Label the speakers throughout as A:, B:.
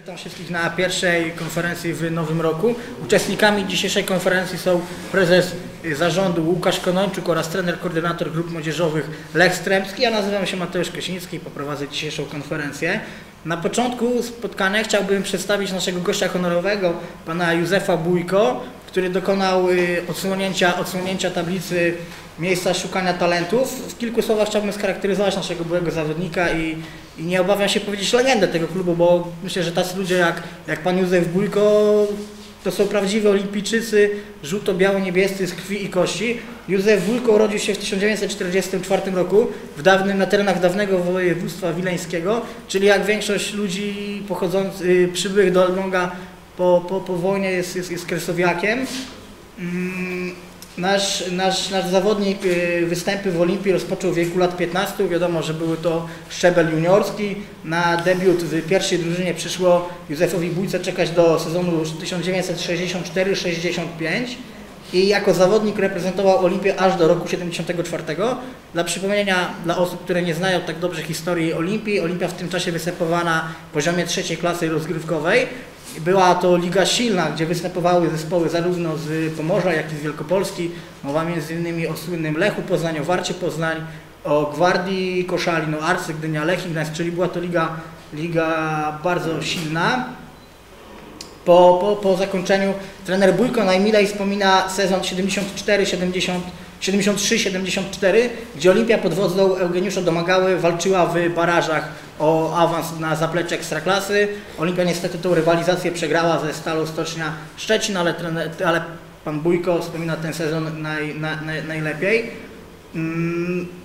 A: Witam wszystkich na pierwszej konferencji w nowym roku. Uczestnikami dzisiejszej konferencji są prezes zarządu Łukasz Konończuk oraz trener koordynator grup młodzieżowych Lech Stremski. Ja nazywam się Mateusz Kosiński i poprowadzę dzisiejszą konferencję. Na początku spotkania chciałbym przedstawić naszego gościa honorowego, pana Józefa Bójko, który dokonał odsłonięcia, odsłonięcia tablicy miejsca szukania talentów. W kilku słowach chciałbym scharakteryzować naszego byłego zawodnika i, i nie obawiam się powiedzieć legendę tego klubu, bo myślę, że tacy ludzie jak, jak pan Józef Bójko to są prawdziwi olimpijczycy, żółto-biało-niebiescy z krwi i kości. Józef Wójko urodził się w 1944 roku w dawnym, na terenach dawnego województwa wileńskiego, czyli jak większość ludzi pochodzących, przybyłych do Elbląga po, po, po wojnie jest, jest, jest kresowiakiem. Mm, Nasz, nasz, nasz zawodnik y, występy w Olimpii rozpoczął w wieku lat 15. Wiadomo, że były to szczebel juniorski. Na debiut w pierwszej drużynie przyszło Józefowi Bójce czekać do sezonu 1964-65 i jako zawodnik reprezentował Olimpię aż do roku 74. Dla przypomnienia dla osób, które nie znają tak dobrze historii Olimpii, Olimpia w tym czasie występowała na poziomie trzeciej klasy rozgrywkowej. Była to liga silna, gdzie występowały zespoły zarówno z Pomorza, jak i z Wielkopolski. Mowa m.in. o słynnym Lechu Poznań, o Warcie Poznań, o Gwardii Koszalin, o Arce Gdynia, Lech Gdańsk, czyli była to liga, liga bardzo silna. Po, po, po zakończeniu trener Bójko najmilej wspomina sezon 74-70 73-74, gdzie Olimpia pod wodzą Eugeniusza Domagały walczyła w barażach o awans na zaplecze Ekstraklasy. Olimpia niestety tą rywalizację przegrała ze Stalą Stocznia Szczecin, ale, ale pan Bójko wspomina ten sezon naj, naj, najlepiej. Mm,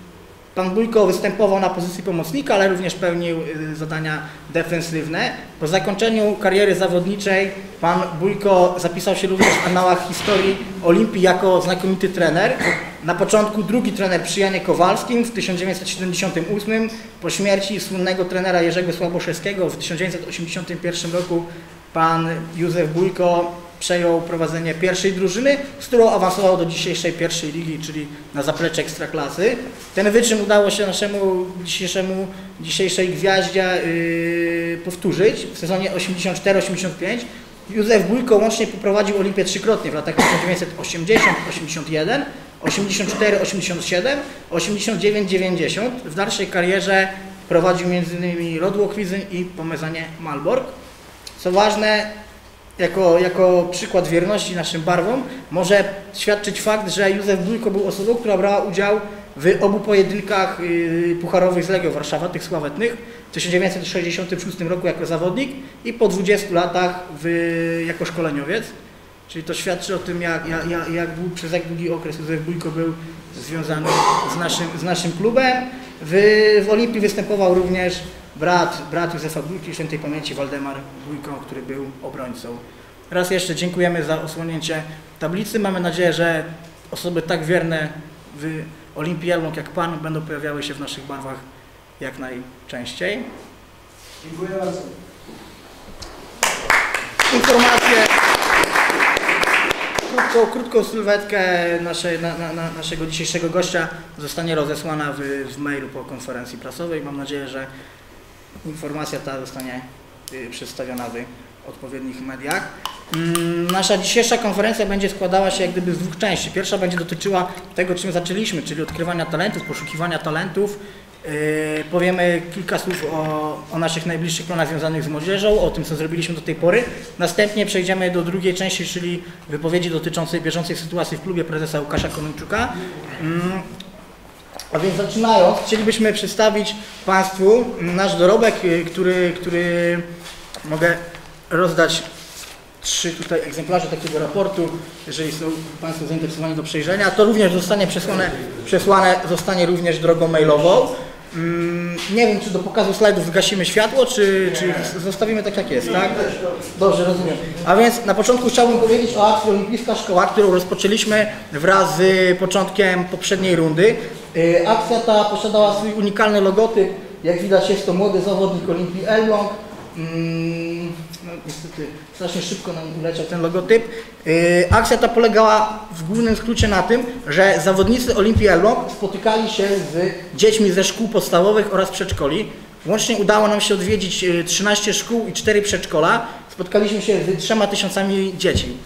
A: Pan Bójko występował na pozycji pomocnika, ale również pełnił y, zadania defensywne. Po zakończeniu kariery zawodniczej pan Bójko zapisał się również w annałach historii Olimpii jako znakomity trener. Na początku drugi trener przy Janie Kowalskim w 1978, po śmierci słynnego trenera Jerzego Słaboszewskiego w 1981 roku pan Józef Bójko przejął prowadzenie pierwszej drużyny, z którą awansował do dzisiejszej pierwszej ligi, czyli na zaplecze ekstraklasy. Ten wyczyn udało się naszemu dzisiejszemu, dzisiejszej gwiaździe yy, powtórzyć w sezonie 84-85. Józef Bójko łącznie poprowadził Olimpię trzykrotnie w latach 1980, 81, 84, 87, 89, 90. W dalszej karierze prowadził m.in. Rodło Kwizyn i Pomezanie Malbork. Co ważne, jako, jako przykład wierności naszym barwom może świadczyć fakt, że Józef Bójko był osobą, która brała udział w obu pojedynkach yy, pucharowych z Legią Warszawa, tych sławetnych, w 1966 roku jako zawodnik i po 20 latach w, jako szkoleniowiec. Czyli to świadczy o tym, jak, jak, jak, przez jak długi okres Józef Bójko był związany z naszym, z naszym klubem. W, w Olimpii występował również brat, brat Józefa Bójki, świętej pamięci Waldemar Bójko, który był obrońcą. Raz jeszcze dziękujemy za osłonięcie tablicy. Mamy nadzieję, że osoby tak wierne w Olimpii Elbląg jak Pan będą pojawiały się w naszych barwach jak najczęściej.
B: Dziękuję bardzo.
A: Informacje, krótką, krótką sylwetkę naszej, na, na, na naszego dzisiejszego gościa zostanie rozesłana w, w mailu po konferencji prasowej. Mam nadzieję, że informacja ta zostanie y, przedstawiona w odpowiednich mediach. Mm, Nasza dzisiejsza konferencja będzie składała się jak gdyby z dwóch części. Pierwsza będzie dotyczyła tego, czym zaczęliśmy, czyli odkrywania talentów, poszukiwania talentów. Yy, powiemy kilka słów o, o naszych najbliższych planach związanych z młodzieżą, o tym, co zrobiliśmy do tej pory. Następnie przejdziemy do drugiej części, czyli wypowiedzi dotyczącej bieżącej sytuacji w klubie prezesa Łukasza Konończuka. A więc zaczynając, chcielibyśmy przedstawić Państwu nasz dorobek, y, który, który mogę rozdać trzy tutaj egzemplarze takiego raportu, jeżeli są Państwo zainteresowani do przejrzenia. To również zostanie przesłane, przesłane zostanie również drogą mailową. Mm, Nie wiem, czy do pokazu slajdów zgasimy światło, czy, czy zostawimy tak jak jest, tak? Dobrze, rozumiem. A więc na początku chciałbym powiedzieć o akcji Olimpijska Szkoła, którą rozpoczęliśmy wraz z początkiem poprzedniej rundy. Y, Akcja ta posiadała swój unikalny logotyp. Jak widać jest to młody zawodnik Olimpii Elbląg. Mm, No niestety strasznie szybko nam uleciał ten logotyp. Y, Akcja ta polegała w głównym skrócie na tym, że zawodnicy Olimpii Elbląg spotykali się z dziećmi ze szkół podstawowych oraz przedszkoli. Łącznie udało nam się odwiedzić e, 13 szkół i 4 przedszkola. Spotkaliśmy się z trzema tysiącami dzieci.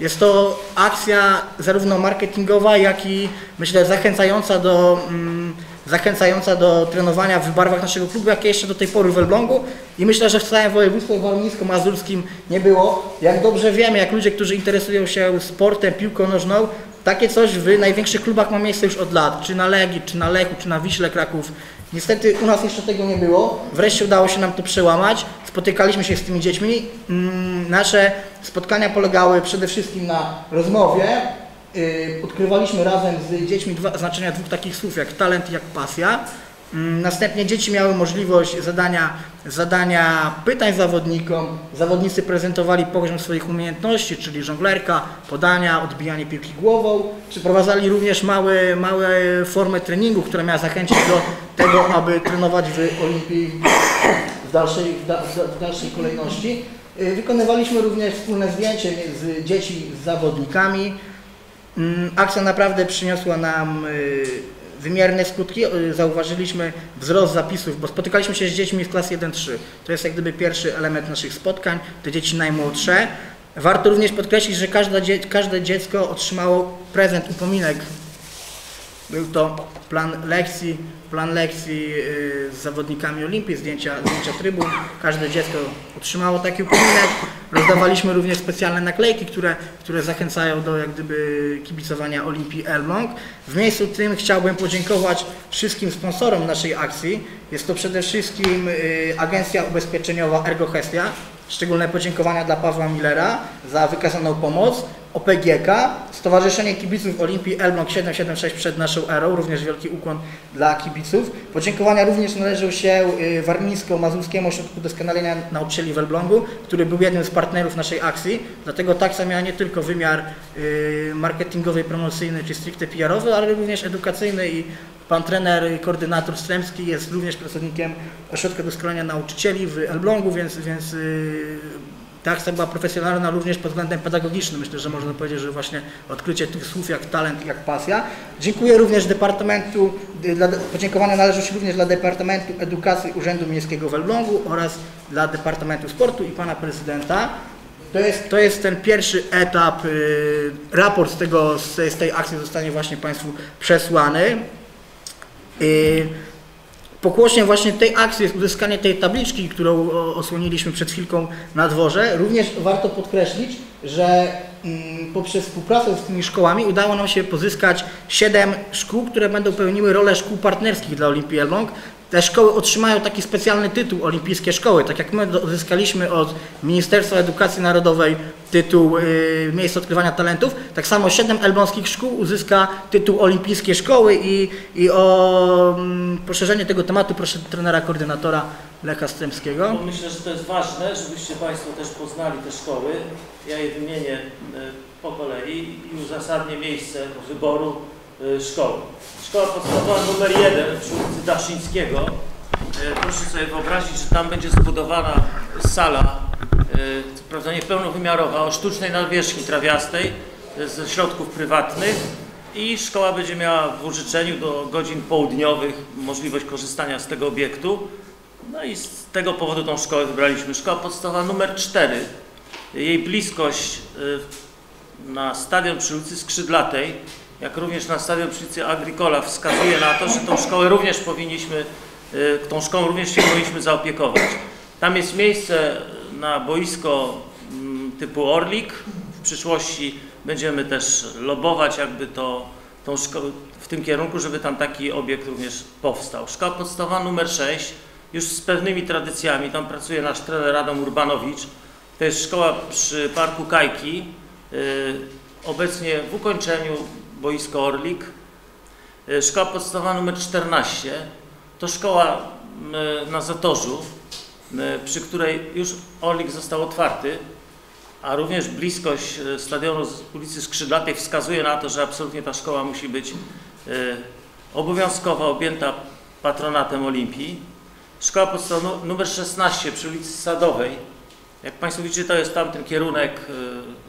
A: Jest to akcja zarówno marketingowa, jak i myślę zachęcająca do, mm, zachęcająca do trenowania w barwach naszego klubu, jakie jeszcze do tej pory w Elblągu i myślę, że w całym województwie warmińsko-mazurskim nie było. Jak dobrze wiemy, jak ludzie, którzy interesują się sportem, piłką nożną, takie coś w największych klubach ma miejsce już od lat, czy na Legii, czy na Lechu, czy na Wiśle Kraków. Niestety u nas jeszcze tego nie było. Wreszcie udało się nam to przełamać. Spotykaliśmy się z tymi dziećmi. Mm, Nasze spotkania polegały przede wszystkim na rozmowie. Yy, Odkrywaliśmy razem z dziećmi dwa, znaczenia dwóch takich słów jak talent i jak pasja. Mm, Następnie dzieci miały możliwość zadania, zadania pytań zawodnikom. Zawodnicy prezentowali poziom swoich umiejętności, czyli żonglerka, podania, odbijanie piłki głową. Przeprowadzali również małe, małe formy treningu, która miała zachęcić do tego, aby trenować w Olimpii dalszej, w da, w da- w dalszej kolejności. Y, Wykonywaliśmy również wspólne zdjęcie z dzieci z zawodnikami. Mm, Akcja naprawdę przyniosła nam y, wymierne skutki. Y, Zauważyliśmy wzrost zapisów, bo spotykaliśmy się z dziećmi z klas 1-3. To jest jak gdyby pierwszy element naszych spotkań, te dzieci najmłodsze. Warto również podkreślić, że każde dziecko otrzymało prezent, upominek. Był to plan lekcji, plan lekcji y, z zawodnikami Olimpii, zdjęcia, zdjęcia trybun. Każde dziecko otrzymało taki upominek. Rozdawaliśmy również specjalne naklejki, które, które zachęcają do jak gdyby kibicowania Olimpii Elbląg. W miejscu tym chciałbym podziękować wszystkim sponsorom naszej akcji. Jest to przede wszystkim y, agencja ubezpieczeniowa Ergo Hestia. Szczególne podziękowania dla Pawła Millera za wykazaną pomoc. OPGK, Stowarzyszenie Kibiców Olimpii Elbląg 776 przed naszą erą, również wielki ukłon dla kibiców. Podziękowania również należą się y, Warmińsko-Mazurskiemu Ośrodku Doskonalenia Nauczycieli w Elblągu, który był jednym z partnerów naszej akcji. Dlatego taksa miała nie tylko wymiar y, marketingowy, promocyjny czy stricte PR-owy, ale również edukacyjny i Pan trener, koordynator Stremski jest również pracownikiem Ośrodka Doskonalenia Nauczycieli w Elblągu, więc, więc yy, ta akcja była profesjonalna również pod względem pedagogicznym. Myślę, że można powiedzieć, że właśnie odkrycie tych słów jak talent jak pasja. Dziękuję również Departamentu, y, dla, podziękowania należą się również dla Departamentu Edukacji Urzędu Miejskiego w Elblągu oraz dla Departamentu Sportu i Pana Prezydenta. To jest, to jest ten pierwszy etap, y, raport z, tego, z tej akcji zostanie właśnie Państwu przesłany. Y, Pokłosiem właśnie tej akcji jest uzyskanie tej tabliczki, którą osłoniliśmy przed chwilką na dworze. Również warto podkreślić, że mm, poprzez współpracę z tymi szkołami udało nam się pozyskać 7 szkół, które będą pełniły rolę szkół partnerskich dla Olimpii Elbląg. Te szkoły otrzymają taki specjalny tytuł Olimpijskie Szkoły, tak jak my uzyskaliśmy od Ministerstwa Edukacji Narodowej tytuł y, Miejsce Odkrywania Talentów, tak samo 7 elbląskich szkół uzyska tytuł Olimpijskie Szkoły i, i o mm, poszerzenie tego tematu proszę trenera koordynatora Lecha Stremskiego.
C: Myślę, że to jest ważne, żebyście Państwo też poznali te szkoły. Ja je wymienię e, po kolei i uzasadnię miejsce wyboru szkoły. Szkoła podstawowa numer 1 przy ulicy Daszyńskiego. E, Proszę sobie wyobrazić, że tam będzie zbudowana sala, e, co prawda nie pełnowymiarowa, o sztucznej nawierzchni trawiastej ze środków prywatnych i szkoła będzie miała w użyczeniu do godzin południowych możliwość korzystania z tego obiektu. No i z tego powodu tą szkołę wybraliśmy. Szkoła podstawowa numer 4. Jej bliskość y, na stadion przy ulicy Skrzydlatej, jak również na stadion ulicy Agricola wskazuje na to, że tą szkołę również powinniśmy, y, tą szkołą również się powinniśmy zaopiekować. Tam jest miejsce na boisko mm, typu Orlik. W przyszłości będziemy też lobować jakby to, tą szkołę w tym kierunku, żeby tam taki obiekt również powstał. Szkoła podstawowa numer 6 już z pewnymi tradycjami. Tam pracuje nasz trener Adam Urbanowicz. To jest szkoła przy Parku Kajki. Yy, Obecnie w ukończeniu boisko Orlik. Yy, Szkoła podstawowa numer 14 to szkoła na Zatorzu, przy której już Orlik został otwarty, a również bliskość yy, stadionu z ulicy Skrzydlatej wskazuje na to, że absolutnie ta szkoła musi być yy, obowiązkowo objęta patronatem Olimpii. Szkoła podstawowa numer 16 przy ulicy Sadowej. Jak Państwo widzicie, to jest tamten kierunek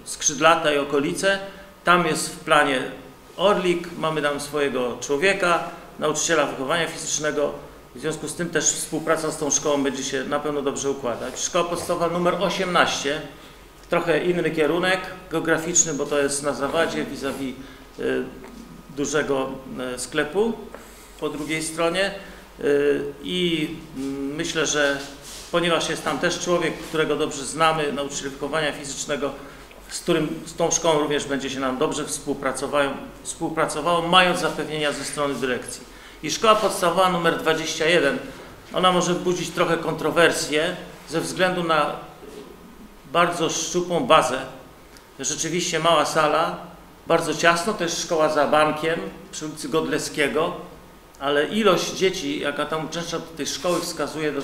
C: Skrzydlata i okolice. Tam jest w planie Orlik, mamy tam swojego człowieka, nauczyciela wychowania fizycznego. W związku z tym też współpraca z tą szkołą będzie się na pewno dobrze układać. Szkoła podstawowa numer 18, trochę inny kierunek geograficzny, bo to jest na Zawadzie vis-a-vis y, dużego y, sklepu po drugiej stronie y, i mm, myślę, że ponieważ jest tam też człowiek, którego dobrze znamy, nauczyciel wychowania fizycznego, z którym z tą szkołą również będzie się nam dobrze współpracowało, mając zapewnienia ze strony dyrekcji. I szkoła podstawowa numer 21, ona może budzić trochę kontrowersje ze względu na bardzo szczupłą bazę. Rzeczywiście mała sala, bardzo ciasno, też szkoła za bankiem przy ulicy Godleskiego, ale ilość dzieci, jaka tam uczęszcza do tej szkoły wskazuje do,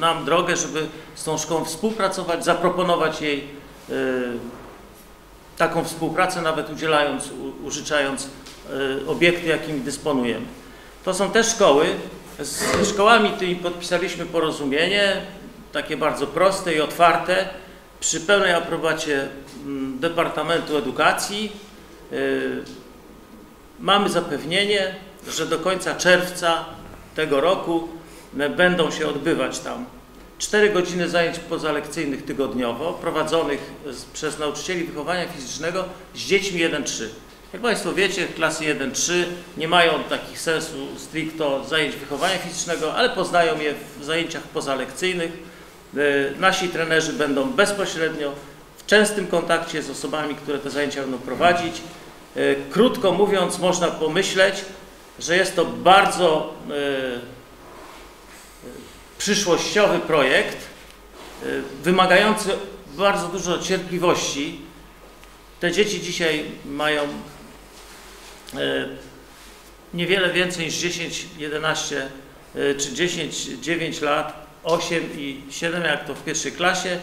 C: nam drogę, żeby z tą szkołą współpracować, zaproponować jej y, taką współpracę, nawet udzielając, użyczając y, obiekty, jakimi dysponujemy. To są te szkoły, z szkołami tymi podpisaliśmy porozumienie, takie bardzo proste i otwarte, przy pełnej aprobacie mm, Departamentu Edukacji. Y, Mamy zapewnienie, że do końca czerwca tego roku e, będą się odbywać tam 4 godziny zajęć pozalekcyjnych tygodniowo, prowadzonych przez nauczycieli wychowania fizycznego z dziećmi 1-3. Jak Państwo wiecie, klasy 1-3 nie mają takich sensu stricto zajęć wychowania fizycznego, ale poznają je w zajęciach pozalekcyjnych. E, Nasi trenerzy będą bezpośrednio w częstym kontakcie z osobami, które te zajęcia będą prowadzić. E, Krótko mówiąc, można pomyśleć, że jest to bardzo e, przyszłościowy projekt, e, wymagający bardzo dużo cierpliwości. Te dzieci dzisiaj mają e, niewiele więcej niż 10, 11 e, czy 10, 9 lat, 8 i 7 jak to w pierwszej klasie.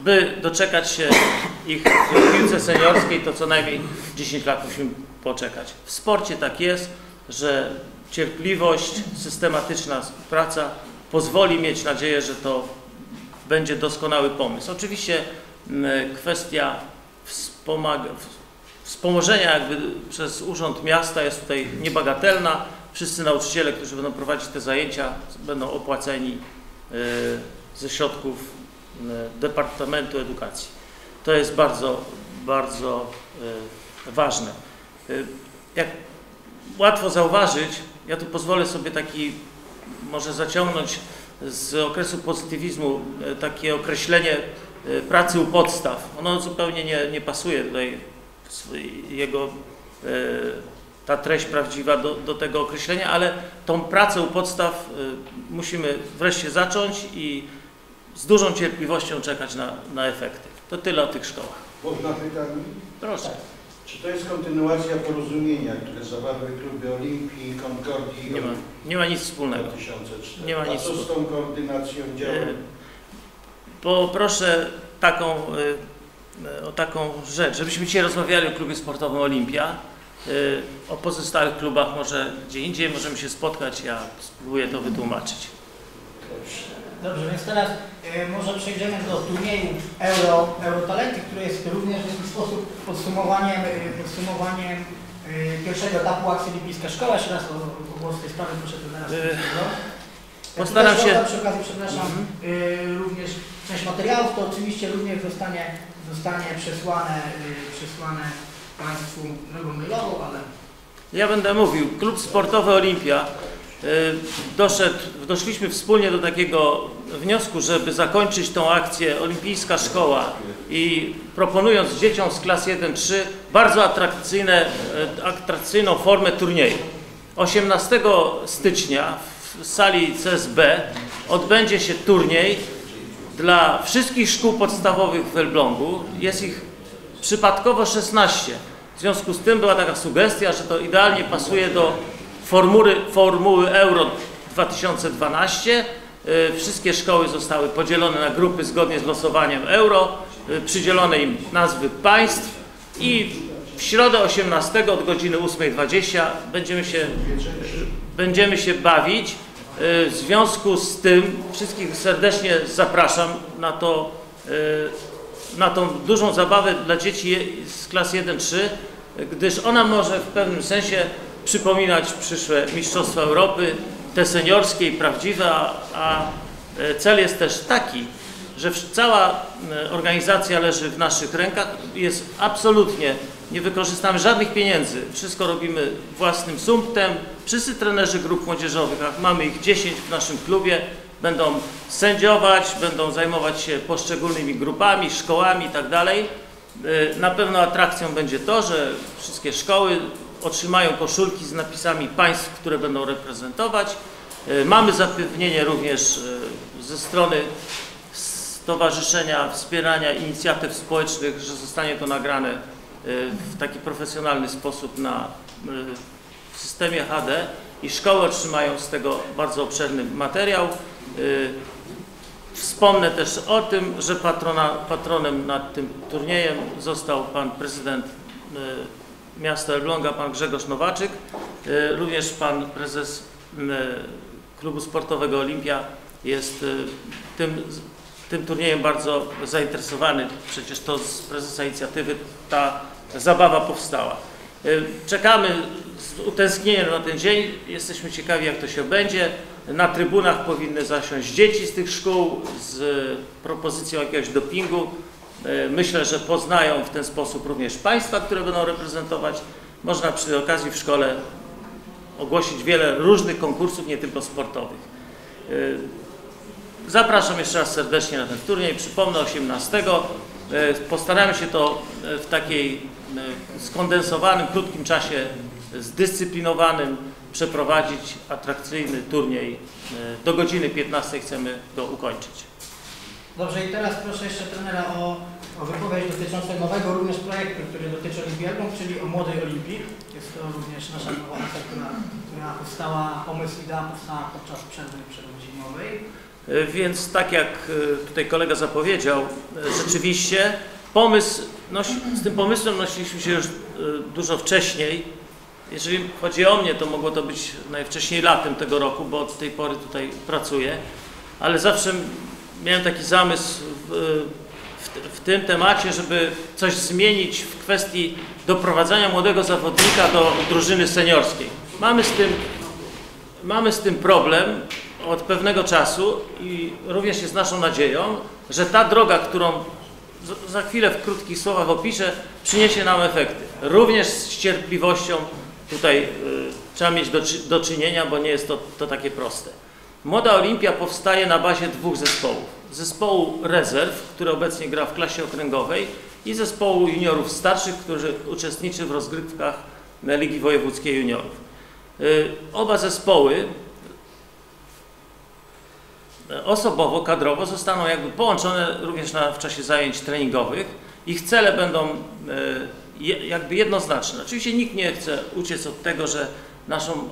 C: By doczekać się ich w piłce seniorskiej, to co najmniej 10 lat musimy poczekać. W sporcie tak jest, że cierpliwość, systematyczna praca pozwoli mieć nadzieję, że to będzie doskonały pomysł. Oczywiście m, kwestia wspomożenia jakby przez Urząd Miasta jest tutaj niebagatelna. Wszyscy nauczyciele, którzy będą prowadzić te zajęcia, będą opłaceni e, ze środków e, Departamentu Edukacji. To jest bardzo, bardzo e, ważne. Jak łatwo zauważyć, ja tu pozwolę sobie taki, może zaciągnąć z okresu pozytywizmu e, takie określenie e, pracy u podstaw. Ono zupełnie nie, nie pasuje tutaj jego e, ta treść prawdziwa do, do tego określenia, ale tą pracę u podstaw musimy wreszcie zacząć i z dużą cierpliwością czekać na, na efekty. To tyle o tych szkołach.
B: Można pytanie?
C: Proszę.
B: Czy to jest kontynuacja porozumienia, które zawarły kluby Olimpii, Concordii
C: Nie ma, nie ma nic wspólnego.
B: 2004?
C: Nie ma nic
B: A co z tą koordynacją
C: E,
B: działań?
C: Poproszę taką, e, o taką rzecz, żebyśmy dzisiaj rozmawiali o klubie sportowym Olimpia. E, O pozostałych klubach może gdzie indziej możemy się spotkać, ja spróbuję to wytłumaczyć.
A: Dobrze, więc teraz e, może przejdziemy do turnieju Euro, Eurotalenty, który jest również w jakiś sposób podsumowaniem, e, podsumowaniem e, pierwszego etapu akcji Olimpijska Szkoła. Jeszcze raz o, o głos tej sprawie proszę
C: E,
A: Stępińskiego.
C: postaram się-
A: Przy okazji, przepraszam,
C: Mhm.
A: e, również część materiałów, to oczywiście również zostanie, zostanie przesłane, przesłane Państwu drogą mailową, ale
C: Ja będę mówił, klub sportowy Olimpia y, doszedł, doszliśmy wspólnie do takiego wniosku, żeby zakończyć tą akcję Olimpijska Szkoła i proponując dzieciom z klas 1-3 bardzo atrakcyjne, y, atrakcyjną formę turnieju. 18 stycznia w sali CSB odbędzie się turniej dla wszystkich szkół podstawowych w Elblągu. Jest ich przypadkowo 16. W związku z tym była taka sugestia, że to idealnie pasuje do formuły, formuły Euro 2012. Y, Wszystkie szkoły zostały podzielone na grupy zgodnie z losowaniem Euro, y, przydzielone im nazwy państw i w środę 18 od godziny 8.20 będziemy się, będziemy się bawić. Y, W związku z tym wszystkich serdecznie zapraszam na to na tą dużą zabawę dla dzieci z klas 1-3, gdyż ona może w pewnym sensie przypominać przyszłe Mistrzostwa Europy te seniorskie i prawdziwe, a, a e, cel jest też taki, że cała organizacja leży w naszych rękach, jest absolutnie, nie wykorzystamy żadnych pieniędzy, wszystko robimy własnym sumptem, wszyscy trenerzy grup młodzieżowych, mamy ich 10 w naszym klubie, będą sędziować, będą zajmować się poszczególnymi grupami, szkołami i tak. E, Na pewno atrakcją będzie to, że wszystkie szkoły otrzymają koszulki z napisami państw, które będą reprezentować. E, Mamy zapewnienie również e, ze strony Stowarzyszenia Wspierania Inicjatyw Społecznych, że zostanie to nagrane e, w taki profesjonalny sposób na w systemie HD i szkoły otrzymają z tego bardzo obszerny materiał. Wspomnę też o tym, że patrona, patronem nad tym turniejem został pan prezydent miasta Elbląga, pan Grzegorz Nowaczyk, e, również pan prezes e, klubu sportowego Olimpia jest e, tym, tym turniejem bardzo zainteresowany. Przecież to z prezesa inicjatywy ta zabawa powstała. Czekamy z utęsknieniem na ten dzień. Jesteśmy ciekawi, jak to się będzie. Na trybunach powinny zasiąść dzieci z tych szkół z propozycją jakiegoś dopingu. E, Myślę, że poznają w ten sposób również państwa, które będą reprezentować. Można przy okazji w szkole ogłosić wiele różnych konkursów, nie tylko sportowych. E, Zapraszam jeszcze raz serdecznie na ten turniej. Przypomnę 18. E, Postaramy się to w takiej skondensowanym, krótkim czasie, zdyscyplinowanym przeprowadzić atrakcyjny turniej. Do godziny 15 chcemy go ukończyć.
A: Dobrze, i teraz proszę jeszcze trenera o, o wypowiedź dotyczącą nowego również projektu, który dotyczy Olimpii Elbląg, czyli o Młodej Olimpii. Jest to również nasza nowa akcja, która, która powstała, pomysł idea powstała podczas przerwy przedurodzeniowej.
C: E, Więc tak jak e, tutaj kolega zapowiedział, e, rzeczywiście pomysł, nosi, z tym pomysłem nosiliśmy się już dużo wcześniej. Jeżeli chodzi o mnie, to mogło to być najwcześniej latem tego roku, bo od tej pory tutaj pracuję, ale zawsze miałem taki zamysł w, w, w tym temacie, żeby coś zmienić w kwestii doprowadzania młodego zawodnika do drużyny seniorskiej. Mamy z tym Mamy z tym problem od pewnego czasu i również jest naszą nadzieją, że ta droga, którą za chwilę w krótkich słowach opiszę, przyniesie nam efekty. Również z cierpliwością tutaj y, trzeba mieć do, do czynienia, bo nie jest to, to takie proste. Młoda Olimpia powstaje na bazie dwóch zespołów. Zespołu rezerw, który obecnie gra w klasie okręgowej i zespołu juniorów starszych, który uczestniczy w rozgrywkach Ligi Wojewódzkiej Juniorów. Y, Oba zespoły e, osobowo, kadrowo zostaną jakby połączone również na, w czasie zajęć treningowych. Ich cele będą je, jakby jednoznaczne. Oczywiście nikt nie chce uciec od tego, że naszą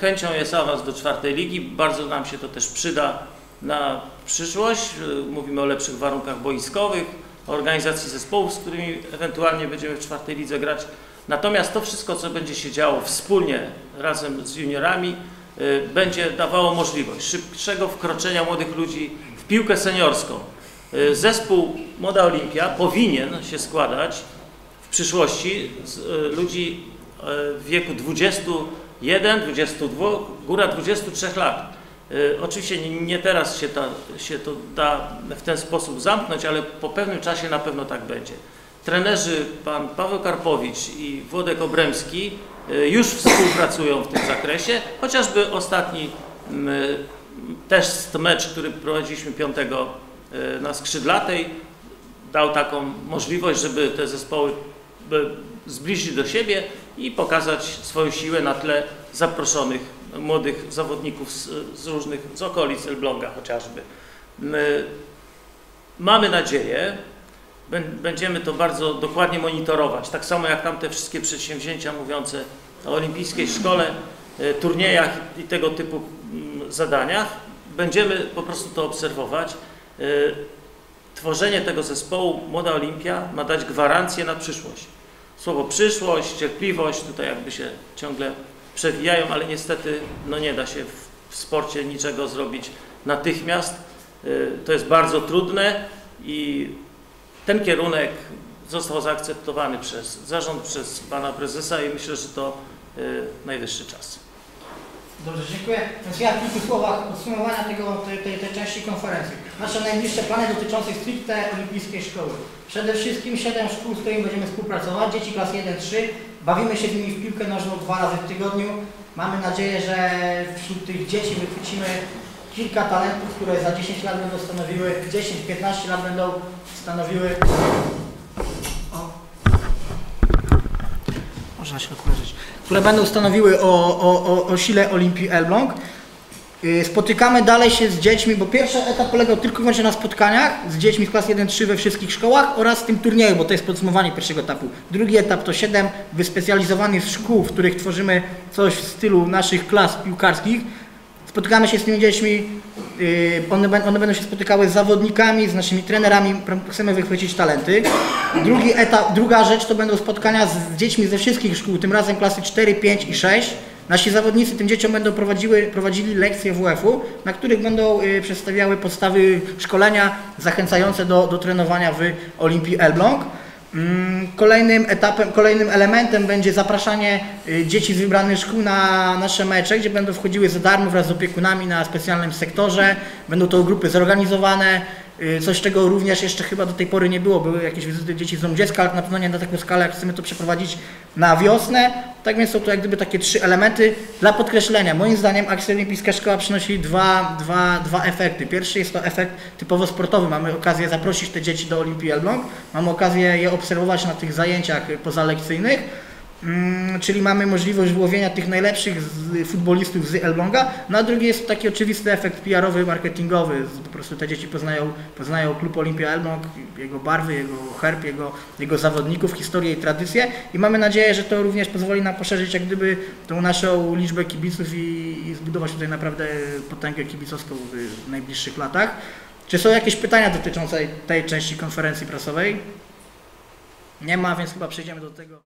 C: chęcią jest awans do czwartej ligi. Bardzo nam się to też przyda na przyszłość. Mówimy o lepszych warunkach boiskowych, o organizacji zespołów, z którymi ewentualnie będziemy w czwartej lidze grać. Natomiast to wszystko, co będzie się działo wspólnie razem z juniorami, y, będzie dawało możliwość szybszego wkroczenia młodych ludzi w piłkę seniorską. Y, Zespół Moda Olimpia powinien się składać w przyszłości z y, ludzi w wieku 21, 22, góra 23 lat. Y, Oczywiście nie- teraz się, ta, się to da w ten sposób zamknąć, ale po pewnym czasie na pewno tak będzie. Trenerzy pan Paweł Karpowicz i Włodek Obremski y, już współpracują w tym zakresie, chociażby ostatni mm, test mecz, który prowadziliśmy 5 y, na Skrzydlatej, dał taką możliwość, żeby te zespoły zbliżyć do siebie i pokazać swoją siłę na tle zaproszonych młodych zawodników z, z różnych, z okolic Elbląga chociażby. My mamy nadzieję, bę- będziemy to bardzo dokładnie monitorować, tak samo jak tamte wszystkie przedsięwzięcia mówiące o olimpijskiej szkole, e, turniejach i tego typu mm, zadaniach. Będziemy po prostu to obserwować. E, Tworzenie tego zespołu Młoda Olimpia ma dać gwarancję na przyszłość. Słowo przyszłość, cierpliwość tutaj jakby się ciągle przewijają, ale niestety no nie da się w, w sporcie niczego zrobić natychmiast. Y, To jest bardzo trudne i ten kierunek został zaakceptowany przez zarząd, przez pana prezesa i myślę, że to y, najwyższy czas.
A: Dobrze, dziękuję. Więc ja w kilku słowach podsumowania tego, tej, tej, tej części konferencji. Nasze najbliższe plany dotyczące stricte olimpijskiej szkoły. Przede wszystkim 7 szkół, z którymi będziemy współpracować, dzieci klas 1-3. Bawimy się z nimi w piłkę nożną dwa razy w tygodniu. Mamy nadzieję, że wśród tych dzieci wychwycimy kilka talentów, które za 10 lat będą stanowiły, 10-15 lat będą stanowiły... O. Można się odleżeć. Które będą stanowiły o, o, o, o sile Olimpii Elbląg. Yy, Spotykamy dalej się z dziećmi, bo pierwszy etap polegał tylko i wyłącznie na spotkaniach z dziećmi z klas 1-3 we wszystkich szkołach oraz tym turnieju, bo to jest podsumowanie pierwszego etapu. Drugi etap to 7 wyspecjalizowanych szkół, w których tworzymy coś w stylu naszych klas piłkarskich. Spotykamy się z tymi dziećmi, yy, one, one będą się spotykały z zawodnikami, z naszymi trenerami, chcemy wychwycić talenty. Drugi etap, druga rzecz to będą spotkania z dziećmi ze wszystkich szkół, tym razem klasy 4, 5 i 6. Nasi zawodnicy tym dzieciom będą prowadziły, prowadzili lekcje WF-u, na których będą y, przedstawiały podstawy szkolenia zachęcające do, do trenowania w Olimpii Elbląg. Mm, Kolejnym etapem, kolejnym elementem będzie zapraszanie y, dzieci z wybranych szkół na nasze mecze, gdzie będą wchodziły za darmo wraz z opiekunami na specjalnym sektorze. Będą to grupy zorganizowane, coś czego również jeszcze chyba do tej pory nie było. Były jakieś wizyty dzieci z domu dziecka, ale na pewno nie na taką skalę, jak chcemy to przeprowadzić na wiosnę. Tak więc są to jak gdyby takie trzy elementy. Dla podkreślenia, moim zdaniem akcja olimpijska szkoła przynosi dwa, dwa, dwa efekty. Pierwszy jest to efekt typowo sportowy. Mamy okazję zaprosić te dzieci do Olimpii Elbląg. Mamy okazję je obserwować na tych zajęciach pozalekcyjnych. Mm, czyli mamy możliwość wyłowienia tych najlepszych z, futbolistów z Elbląga. Na drugi jest taki oczywisty efekt PR-owy, marketingowy. Po prostu te dzieci poznają, poznają klub Olimpia Elbląg, jego barwy, jego herb, jego, jego zawodników, historię i tradycję. I mamy nadzieję, że to również pozwoli nam poszerzyć jak gdyby tą naszą liczbę kibiców i, i zbudować tutaj naprawdę potęgę kibicowską w, w najbliższych latach. Czy są jakieś pytania dotyczące tej części konferencji prasowej? Nie ma, więc chyba przejdziemy do tego.